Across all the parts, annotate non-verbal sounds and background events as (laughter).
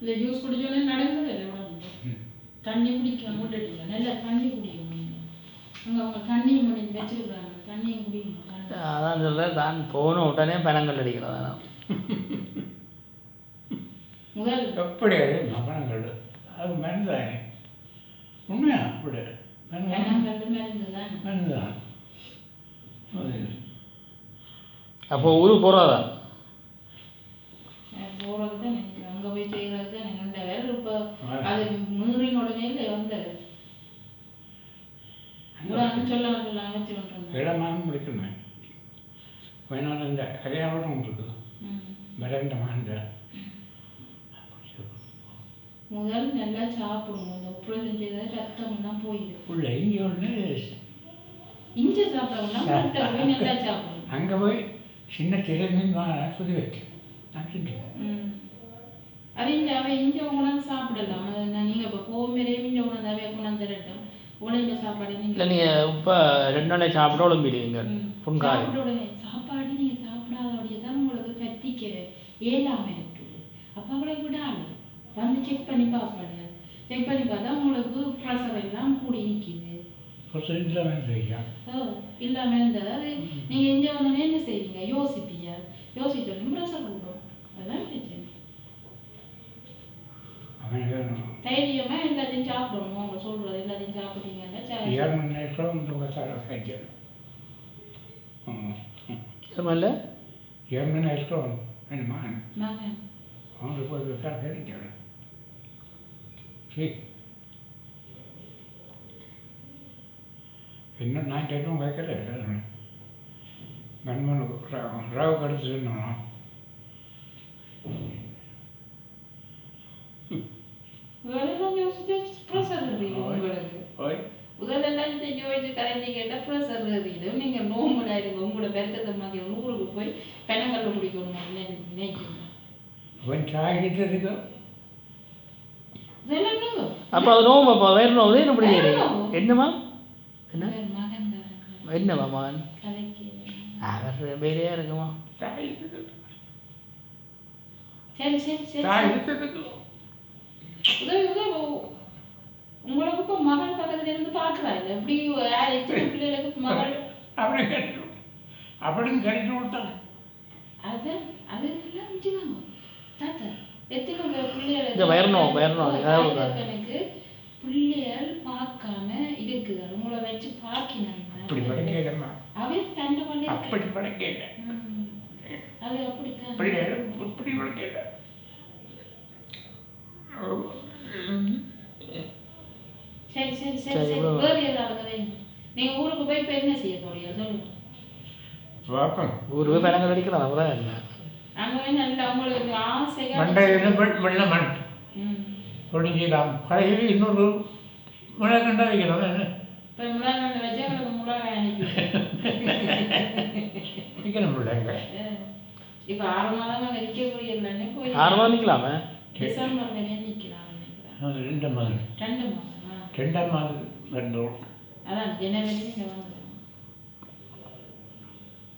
இந்த ஜூஸ் குடிச்சோடனே நடந்தது இல்லை உடம்பு தண்ணி குடிக்க விட்டுட்டீங்க. நல்லா தண்ணி குடிக்கணும். அங்க அவங்க தண்ணியும் பண்ணி வச்சிருக்காங்க தண்ணியும் குடிக்கணும் தண்ணி. அதான் சொல்ல தான் போன உடனே பணங்கள் அடிக்கிறதா முதல். எப்படி மகனங்கள் அது மருந்தானே உண்மையா? அப்படி மருந்து? தான். அது அப்போ ஊருக்கு போகிறதா போகிறது தான் போய் செய்கிறது தான் வேறு. இப்போ அது மீறின உடனே இல்லை சொல்ல வச்சு கொண்டு இடமாக முடிக்கணும். வயநாடு இந்த கல்யாணம் உங்களுக்கு விரண்ட மாண்ட முதல் நல்லா சாப்பிடுங்க இந்த ஆப்ரேஷன் செய்தால் ரத்தம்லாம் போயிடும் உள்ள இங்கே ஒன்று இஞ்சி சாப்பிட்டோம்னா போய் நல்லா சாப்பிடணும் அங்கே போய் சின்ன திரைமீன் சுதி வைக்க. நான் செஞ்சேன் அது இங்கே அவன் இங்கே உணர்ந்து சாப்பிடலாம் நீங்கள் இப்போ போகும்போதே இங்கே உணர்ந்து அவைய கொண்டாந்து தரட்டும். உடனே சாப்பாடு இல்லை நீங்கள் இப்போ ரெண்டு நாளைக்கு சாப்பிட ஒழும்பிடுவீங்க புண்காய் சாப்பாடு நீங்கள் சாப்பிடாதபடியே தான் உங்களுக்கு கத்திக்கிற. ஏழாம இருக்குது. அப்போ அவளை விடாது. வந்து செக் பண்ணி பார்ப்பாடு செக் பண்ணி பார்த்தா உங்களுக்கு ப்ரெஷர் எல்லாம் கூடி நிற்கிது இல்லாமல் இருந்தது? அது நீங்கள் இங்கே வந்தோடனே என்ன செய்வீங்க? யோசிப்பீங்க. யோசிச்சோடனே ப்ரெஷர் கூடும் அதுதான் பிரச்சனை. தைரியமா எல்லாத்தையும் சாப்பிடணும் அவங்க சொல்றது எல்லாத்தையும் சாப்பிட்டீங்கன்னா மணி நேரம் வேணுமா? அவனுக்கு போய் விசாரம் செஞ்சேன் சரி இன்னும் நான் கேட்கும் வைக்கல நண்பனுக்கு ராவு கடுத்து சொன்னான் வேலையெல்லாம் யோசிச்சு ப்ரெஷர் இருக்குது ஓய் முதலெல்லாம் இந்த யோசிச்சு கரைஞ்சி கேட்டால் ப்ரெஷர் இருக்குது நீங்கள் நோம்புல இருங்க உங்களோட பெருத்தத்தை மாதிரி ஊருக்கு போய் பெனங்கல்ல குடிக்கணும் நினை- நினைக்கிறீங்க அப்போ அது நோம்பு அப்போ வேறு நோவு? என்ன நோவு. என்னம்மா? என்ன? என்னம்மா மகன் கதைக்கு அவர் வேறையா இருக்குமா? சரி சரி சரி சரி சாகிட்டதுக்கு உதவி உதவி உங்களுக்கு இப்போ மகன் பக்கத்துல இருந்து பார்க்குறாங்க எப்படி எத்தனை பிள்ளைகளுக்கு மகள்? அப்படி கட்டி அப்படின்னு கட்டி கொடுத்தான் அது அது எல்லாம் நிச்சயமாங்க தாத்தா எத்தனை பிள்ளைகள் வயர்னோம், அதாவது எனக்கு பிள்ளைகள் பார்க்காம இருக்குது. உங்களை வச்சு பார்க்கினாங்க அப்படி படைக்கலம்மா அவை தண்டை பண்ணி அப்படி படைக்கல அது அப்படித்தான். அப்படி இப்படி படைக்கல சரி சரி சரி சரி, வேறு ஏதாவது கதை நீங்க ஊருக்கு போய் இப்போ என்ன செய்ய போறீங்க? சொல்லுங்க பார்ப்போம் ஊர் போய் பணங்கள் அடிக்கலாம் அப்புறம் என்ன. அங்க நல்லா உங்களுக்கு ஆசையா மண்டையில் வெள்ள மண். ம். ஒடிஞ்சிடலாம் கடையில் இன்னொரு மழை கண்டா வைக்கலாம் என்ன? இப்போ முழங்கால வச்சு எங்களுக்கு முழங்காய் அனுப்பி (laughs) வைக்கணும் பிள்ளைங்க இப்போ ஆறு மாதம் அங்கே நிற்கக்கூடிய இல்லைன்னு போய் ஆறு மாதம் நிற்கலாமே டிசம்பர் வரையும் நிற்கலாம் நினைக்கிறேன். அது ரெண்டு மாதம். ரெண்டு மாதமா. ரெண்டாம் மாதம் ரெண்டும் அதான் ஜனவரி இங்கே வந்துடும்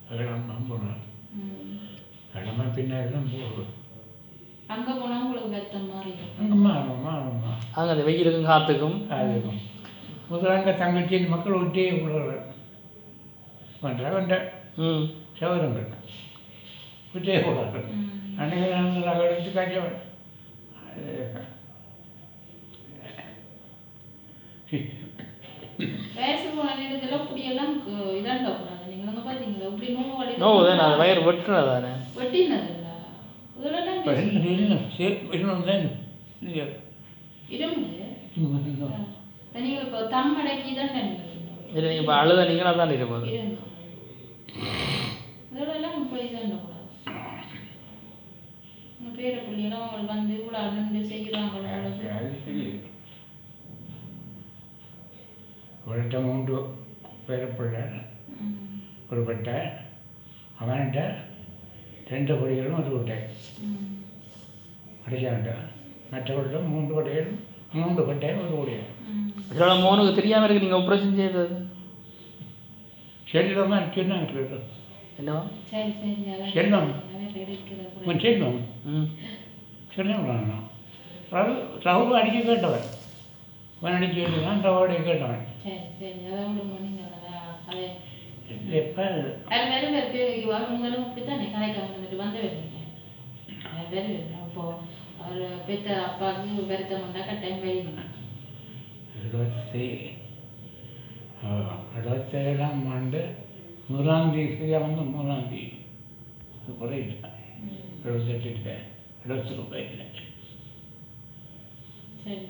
அதெல்லாம் நம்பணும் ம். கடமை பின்னாடி தான் போகுது. அங்க போனா உங்களுக்கு வெத்தம் மாதிரி மாறும் மாறும்மா அங்கே அந்த வெயிலுக்கும் காற்றுக்கும் அதுக்கும் முதலாங்க தங்கச்சி மக்கள் ஒட்டே விடுற பண்ணுற ம். சௌரங்கள் விட்டே விடுறாங்க ம். அன்னைக்கு நான் எடுத்து வயசு போன நேரத்தில் இப்படியெல்லாம் கு- இதாண்ட கூடாது நீங்கள் அங்கே பார்த்தீங்களா இப்படி நோவு வலி நோ தானே அது வயிறு வெட்டுறது தானே வெட்டினதில்ல இதெல்லாம் இன்னும் தான் இரும்பு நீங்கள் இப்போ தம்மடக்கி தான் இல்லை இப்போ அழுத நீங்களாக தான் இருப்பது பேர பிள்ளைகளும் அவங்க வந்து இவ்வளோ அழுந்து செய்கிறாங்களோ ஒருத்த மூன்று பேரப்பிள்ளை ம். ஒரு பட்டை அவன்கிட்ட ரெண்டு பொடிகளும் ஒரு பட்டை ம். அடிச்சான்ட்ட மற்றவர்கிட்ட மூன்று பட்டைகளும் மூன்று பட்டையும் ஒரு பொடியும் ம். இதோட மோனுக்கு தெரியாமல் இருக்கு நீங்கள் ஆப்ரேஷன் செய்தது. செல்வமாக சொன்னாங்க சரி என்னவா? சரி அதான் செல்வம் அதான் எடுக்கிற உன் செல்வம் ம். சொன்னேன் ரகு ரகு அடிக்க கேட்டவன் வேண்டியதான் ரகு அடிக்க கேட்டவன். எப்போ? இருபத்தி இருபத்தேழாம் ஆண்டு நூறாம் தேதி சரியாக வந்து மூணாம் தேதி. குறையில எழுபத்தெட்டு இல்லை. எழுபத்தி ரூபாய் இல்லை. சரி.